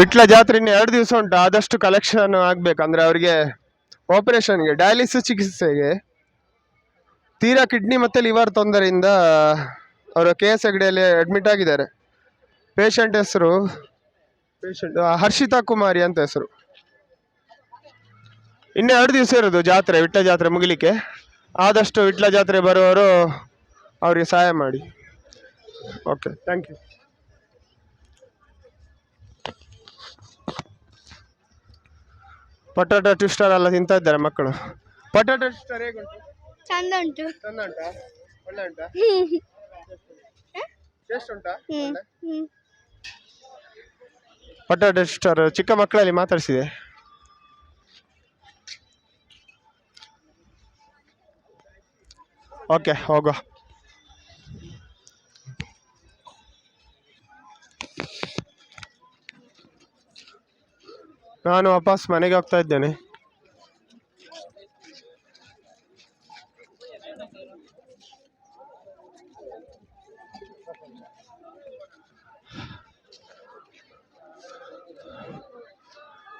ವಿಟ್ಲ ಜಾತ್ರೆ ಇನ್ನು ಎರಡು ದಿವಸ ಉಂಟು. ಆದಷ್ಟು ಕಲೆಕ್ಷನ್ ಆಗ್ಬೇಕು ಅಂದ್ರೆ ಅವರಿಗೆ ಆಪರೇಷನ್ಗೆ ಡಯಾಲಿಸಿಸ್ ಚಿಕಿತ್ಸೆಗೆ. ತೀರಾ ಕಿಡ್ನಿ ಮತ್ತೆ ಲಿವರ್ ತೊಂದರೆಯಿಂದ ಅವರು ಕೆ ಎಸ್ ಹೆಗ್ಡೆಯಲ್ಲಿ ಅಡ್ಮಿಟ್ ಆಗಿದ್ದಾರೆ. ಪೇಷಂಟ್ ಹೆಸರು ಪೇಷಂಟ್ ಹರ್ಷಿತಾ ಕುಮಾರಿ ಅಂತ ಹೆಸರು. ಇನ್ನೂ ಎರಡು ದಿವಸ ಇರೋದು ಜಾತ್ರೆ, ವಿಟ್ಲ ಜಾತ್ರೆ ಮುಗಿಲಿಕ್ಕೆ. ಆದಷ್ಟು ವಿಟ್ಲ ಜಾತ್ರೆ ಬರುವವರು ಅವರಿಗೆ ಸಹಾಯ ಮಾಡಿ. Okay thank you potato twister ಎಲ್ಲ ತಿಂತಾ ಇದ್ದಾರೆ ಮಕ್ಕಳು. ಪೊಟ್ಯಾಟೊ ಟ್ವಿಸ್ಟರ್ ಹೇಗುಂಟು? ಚಂದ ಉಂಟು. ಚಂದ ಉಂಟಾ? ಒಳ್ಳೆ ಉಂಟಾ? ಟೇಸ್ಟ್ ಉಂಟಾ? ಒಳ್ಳೆ? ಪೊಟ್ಯಾಟೊ ಟ್ವಿಸ್ಟರ್ ಚಿಕ್ಕ ಮಕ್ಕಳಲ್ಲಿ ಮಾತಾಡಿಸಿದೆ. ಓಕೆ ಹೋಗುವ. ನಾನು ವಾಪಸ್ ಮನೆಗೆ ಹೋಗ್ತಾ ಇದ್ದೇನೆ.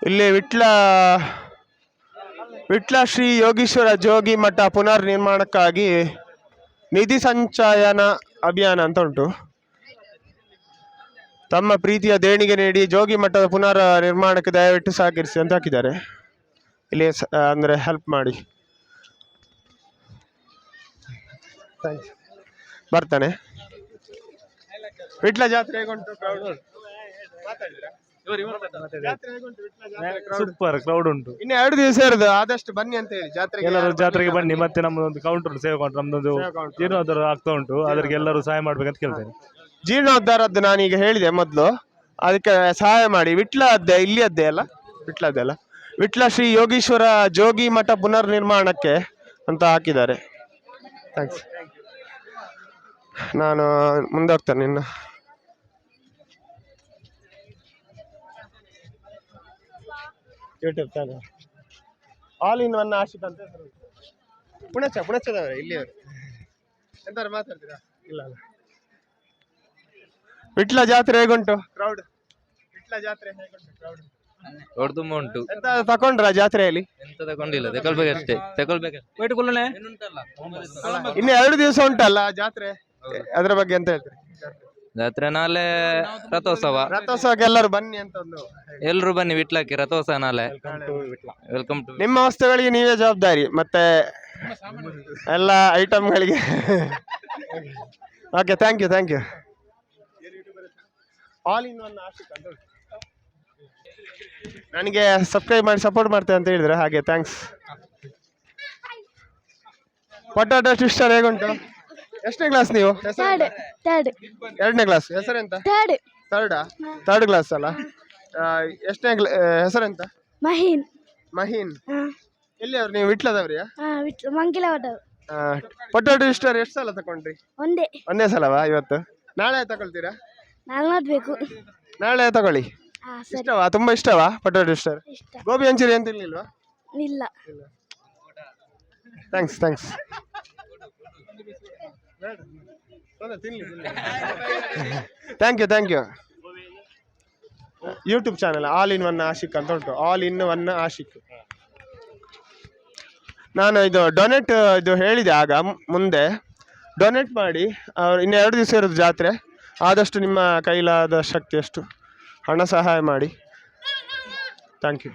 ಇಲ್ಲಿ ವಿಟ್ಲ ವಿಟ್ಲ ಶ್ರೀ ಯೋಗೀಶ್ವರ ಜೋಗಿ ಮಠ ಪುನರ್ ನಿರ್ಮಾಣಕ್ಕಾಗಿ ನಿಧಿ ಸಂಚಯನ ಅಭಿಯಾನ ಅಂತ ಉಂಟು. ತಮ್ಮ ಪ್ರೀತಿಯ ದೇಣಿಗೆ ನೀಡಿ ಜೋಗಿ ಮಠದ ಪುನರ್ ನಿರ್ಮಾಣಕ್ಕೆ ದಯವಿಟ್ಟು ಸಹಕರಿಸಿ ಅಂತ ಹಾಕಿದ್ದಾರೆ. ಇಲ್ಲಿ ಅಂದರೆ ಅಂದ್ರೆ ಹೆಲ್ಪ್ ಮಾಡಿ. ಬರ್ತಾನೆ. ವಿಟ್ಲ ಜಾತ್ರೆ ಹೇಗುಂಟು? ಜಾತ್ರೆ ಜಾತ್ರೆ ಸೂಪರ್ ಕ್ರೌಡ್ ಉಂಟು. ಇನ್ನು ಎರಡು ದಿವಸ ಇರೋದು ಆದಷ್ಟು ಬನ್ನಿ ಅಂತ ಹೇಳಿ ಜಾತ್ರೆಗೆ. ಎಲ್ಲರೂ ಜಾತ್ರೆಗೆ ಬನ್ನಿ ಮತ್ತೆ ನಮ್ಮದೊಂದು ಕೌಂಟರ್ ಸೇವೆ ಕೌಂಟರ್ ನಮ್ದೊಂದು ಸೇವೆ. ಜೀರ್ಣೋದ್ಧಾರ ಆಗ್ತಾ ಉಂಟು ಅದಕ್ಕೆ ಎಲ್ಲರೂ ಸಹಾಯ ಮಾಡ್ಬೇಕಂತ ಕೇಳ್ತೇನೆ. ಜೀರ್ಣೋದ್ಧಾರದ್ದು ನಾನೀಗ ಹೇಳಿದೆ ಮೊದಲು. ಅದಕ್ಕೆ ಸಹಾಯ ಮಾಡಿ. ವಿಟ್ಲ ಅದ್ದೆ ಇಲ್ಲಿ ಅದ್ದೆ ಅಲ್ಲ? ವಿಟ್ಲದ್ದೆ ಅಲ್ಲ? ವಿಟ್ಲ ಶ್ರೀ ಯೋಗೀಶ್ವರ ಜೋಗಿ ಮಠ ಪುನರ್ ನಿರ್ಮಾಣಕ್ಕೆ ಅಂತ ಹಾಕಿದ್ದಾರೆ. ಥ್ಯಾಂಕ್ಸ್ ನಾನು ಮುಂದೆ ಹೋಗ್ತೇನೆ ಇನ್ನು. YouTube channel all in one Ashik ಅಂತ. ಪುಣಚ, ಪುಣಚದವರೇ? ಇಲ್ಲಿಯವರು ಎಂತಾರು ಮಾತಾಡ್ತೀರಾ? ಇಲ್ಲ ಅಲ್ಲ ವಿಟ್ಲ ಜಾತ್ರೆ ಹೇಗುಂಟು? ಕ್ರೌಡ್ ವಿಟ್ಲ ಜಾತ್ರೆ ಹೇಗುಂಟು? ಕ್ರೌಡ್ ತುಂಬ ಉಂಟು. ಎಂತ ತಕೊಂಡ್ರ ಜಾತ್ರೆಯಲ್ಲಿ? ಎಂತ ತಗೊಂಡಿಲ್ಲ ತಗೊಳ್ಬೇಕಷ್ಟೇ ತಗೊಳ್ಬೇಕಷ್ಟೇ ಇನ್ನು ಎರಡು ದಿವಸ ಉಂಟಲ್ಲ ಜಾತ್ರೆ? ಅದ್ರ ಬಗ್ಗೆ ಎಂತ ಹೇಳ್ತೀರಿ? ಜಾತ್ರೆ ನಾಳೆ ರಥೋತ್ಸವ. ರಥೋತ್ಸವಕ್ಕೆ ಎಲ್ಲರೂ ಬನ್ನಿ ಅಂತ ಒಂದು ಎಲ್ರು ಬನ್ನಿ ವಿಟ್ಲಕ್ಕೆ ರಥೋತ್ಸವ ನಾಳೆ. ವೆಲ್ಕಮ್ ಟು ನಿಮ್ಮ ವಸ್ತುಗಳಿಗೆ ನೀವೇ ಜವಾಬ್ದಾರಿ ಮತ್ತೆ ಎಲ್ಲ ಐಟಮ್ಗಳಿಗೆ okay thank you thank you all in one Ashik ಅಂತ ನನಗೆ ಸಬ್ಸ್ಕ್ರೈಬ್ ಮಾಡಿ ಸಪೋರ್ಟ್ ಮಾಡ್ತೇವೆ ಅಂತ ಹೇಳಿದ್ರೆ ಹಾಗೆ ಥ್ಯಾಂಕ್ಸ್ ಪೊಟಾಟೋ ಟ್ವಿಸ್ಟರ್ ಹೇಗುಂಟು? ಎಷ್ಟನೇ ಕ್ಲಾಸ್ ನೀವು? ಎರಡನೇ ಕ್ಲಾಸ್ ಹೆಸರೆಂತ ಥರ್ಡ್ ಥರ್ಡಾ ಕ್ಲಾಸ್ ಅಲ್ಲ? ಎಷ್ಟನೇ ಹೆಸರೆಂತ ಮಹೀನ್. ಮಹೀನ್. ಎಲ್ಲಿ ಅವ್ರು ನೀವು ವಿಟ್ಲದವ್ರಿಯಾ ಪೊಟ್ಯಾಟೊ ಟ್ವಿಸ್ಟರ್ ಎಷ್ಟು ಸಲ ತಗೊಂಡ್ರಿ ಒಂದೇ. ಒಂದೇ ಸಲವಾ ಇವತ್ತು? ನಾಳೆ ತಗೊಳ್ತೀರಾ ನಾನು ನಾಳೆ ತಗೊಳ್ಳಿ. ಹಾ ಸರಿ. ಇಷ್ಟವಾ? ತುಂಬಾ ಇಷ್ಟವಾ? ಪೊಟ್ಯಾಟೊ ಟ್ವಿಸ್ಟರ್ ಇಷ್ಟ. ಗೋಬಿ ಅಂಚೂರಿ ಅಂತ ಇರ್ಲಿಲ್ವಾ? ಇಲ್ಲ. Thanks thanks thank you thank you YouTube channel all in one Ashik ಅಂತ ಉಂಟು. ಆಲ್ ಇನ್ ಒನ್ ಆಶಿಕ್ ನಾನು ಇದು ಡೊನೇಟ್ ಇದು ಹೇಳಿದೆ ಆಗ ಮುಂದೆ. ಡೊನೇಟ್ ಮಾಡಿ ಅವ್ರು ಇನ್ನು ಎರಡು ದಿವಸ ಇರೋದು ಜಾತ್ರೆ. ಆದಷ್ಟು ನಿಮ್ಮ ಕೈಲಾದ ಶಕ್ತಿ ಅಷ್ಟು ಹಣ ಸಹಾಯ ಮಾಡಿ. ಥ್ಯಾಂಕ್ ಯು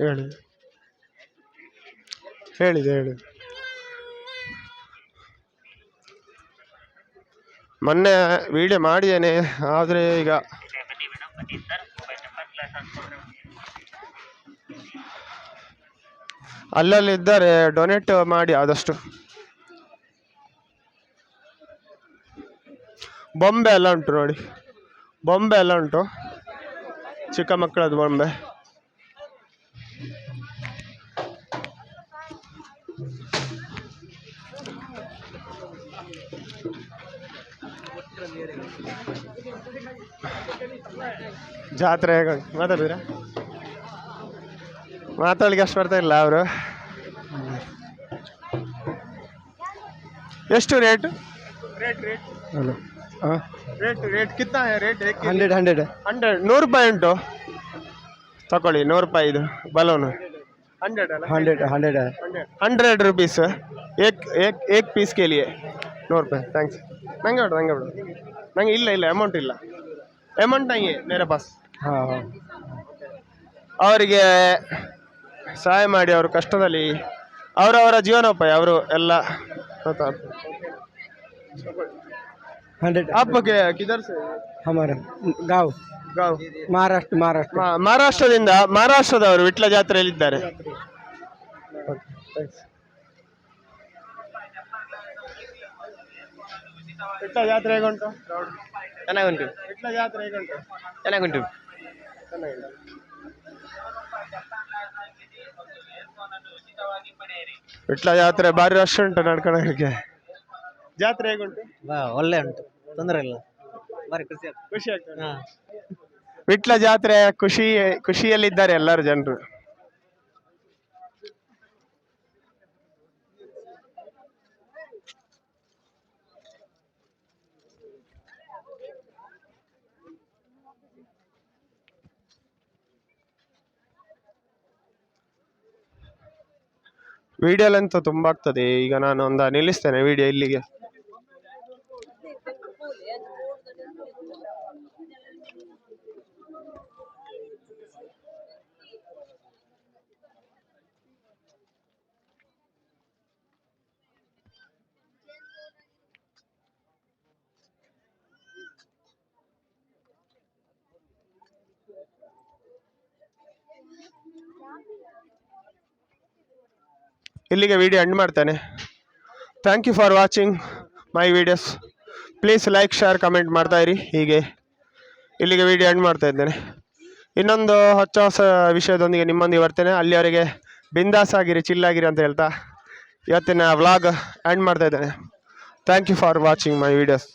ಹೇಳಿ ಹೇಳಿದೆ ಹೇಳಿದೆ. ಮೊನ್ನೆ ವಿಡಿಯೋ ಮಾಡಿದ್ದೇನೆ, ಆದರೆ ಈಗ ಅಲ್ಲಲ್ಲಿ ಇದ್ದಾರೆ ಡೊನೇಟ್ ಮಾಡಿ ಆದಷ್ಟು. ಬೊಂಬೆ ಎಲ್ಲ ಉಂಟು ನೋಡಿ. ಬೊಂಬೆ ಎಲ್ಲ ಉಂಟು. ಚಿಕ್ಕ ಮಕ್ಕಳದ್ದು ಬೊಂಬೆ. ಜಾತ್ರೆ ಹೇಗೆ ಮಾತಾಡಿದ್ರ? ಮಾತಾಡ್ಲಿಕ್ಕೆ ಅಷ್ಟು ಬರ್ತಾ ಇಲ್ಲ ಅವರು. ಎಷ್ಟು ರೇಟ್ ರೇಟ್ ರೇಟ್ ಹಲೋ. ಹಾಂ ರೇಟ್ ರೇಟ್ ಕಿತ್ತಾ है ರೇಟ್ ಹಂಡ್ರೆಡ್ ಹಂಡ್ರೆಡ್ ಹಂಡ್ರೆಡ್ ನೂರು ರೂಪಾಯಿ ಉಂಟು ತಗೊಳ್ಳಿ ನೂರು ರೂಪಾಯಿ ಇದು ಬಲೂನು ಹಂಡ್ರೆಡ್ ಅಲ್ಲ हंड्रेड हंड्रेड है ಹಂಡ್ರೆಡ್ ರುಪೀಸ್ ಏಕ್ ಏಕ್ ಏಕ್ ಪೀಸ್ ಕೇಳಿಯೇ ನೂರು ರೂಪಾಯಿ ಥ್ಯಾಂಕ್ಸ್ ನಂಗೆ ಬಿಡು ನಂಗೆ ಬಿಡು ನಂಗೆ ಇಲ್ಲ ಇಲ್ಲ ಅಮೌಂಟ್ ಇಲ್ಲ ಅಮೌಂಟ್ ನಂಗೆ ಮೇರೆ ಪಾಸ್ हाँ हाँ ಅವರಿಗೆ ಸಹಾಯ ಮಾಡಿ ಅವರು ಕಷ್ಟದಲ್ಲಿ ಅವರವರ ಜೀವನೋಪಾಯ ಅವರು ಎಲ್ಲ हंड्रेड आप के किधर से हमारे गाँव गाँव महाराष्ट्र महाराष्ट्र ಮಾ- ಮಹಾರಾಷ್ಟ್ರದಿಂದ ಮಹಾರಾಷ್ಟ್ರದವರು ವಿಟ್ಲ ಜಾತ್ರೆಯಲ್ಲಿದ್ದಾರೆ ವಿಟ್ಲ ಜಾತ್ರೆ ಹೇಗುಂಟು ಚೆನ್ನಾಗುಂಟು ವಿಟ್ಲ ಜಾತ್ರೆ ಹೇಗುಂಟು ಚೆನ್ನಾಗುಂಟು ಚೆನ್ನಾಗಿದೆ ವಿಟ್ಲ ಜಾತ್ರೆ ಭಾರಿ ರಶ್ ಉಂಟು ನಡ್ಕೊಳಕ್ಕೆ ಜಾತ್ರೆ ಹೇಗುಂಟು ಒಳ್ಳೆ ಉಂಟು ತೊಂದರೆ ಇಲ್ಲ. ಬಾರಿ ಖುಷಿ ಆಗ್ತದೆ. ಖುಷಿ ಆಗ್ತದೆ. ವಿಟ್ಲ ಜಾತ್ರೆ ಖುಷಿ ಖುಷಿಯಲ್ಲಿದ್ದಾರೆ ಎಲ್ಲರೂ ಜನರು. ವಿಡಿಯೋ ತುಂಬಾ ತುಂಬ ಆಗ್ತದೆ. ಈಗ ನಾನು ಒಂದು ನಿಲ್ಲಿಸ್ತೇನೆ ವಿಡಿಯೋ ಇಲ್ಲಿಗೆ. ಇಲ್ಲಿಗೆ ವಿಡಿಯೋ ಎಂಡ್ ಮಾಡ್ತೇನೆ. Thank you for watching my videos please like share comment ಮಾಡ್ತಾ ಇರಿ. ಹೀಗೆ ಇಲ್ಲಿಗೆ ವಿಡಿಯೋ ಎಂಡ್ ಮಾಡ್ತಾ ಇದ್ದೇನೆ. ಇನ್ನೊಂದು ಹೊಚ್ಚ ಹೊಸ ವಿಷಯದೊಂದಿಗೆ ನಿಮ್ಮೊಂದಿಗೆ ಬರ್ತೇನೆ. ಅಲ್ಲಿವರೆಗೆ ಬಿಂದಾಸ್ ಆಗಿರಿ ಚಿಲ್ಲಾಗಿರಿ ಅಂತ ಹೇಳ್ತಾ ಇವತ್ತಿನ ವ್ಲಾಗ್ ಎಂಡ್ ಮಾಡ್ತಾ ಇದ್ದೇನೆ. Thank you for watching my videos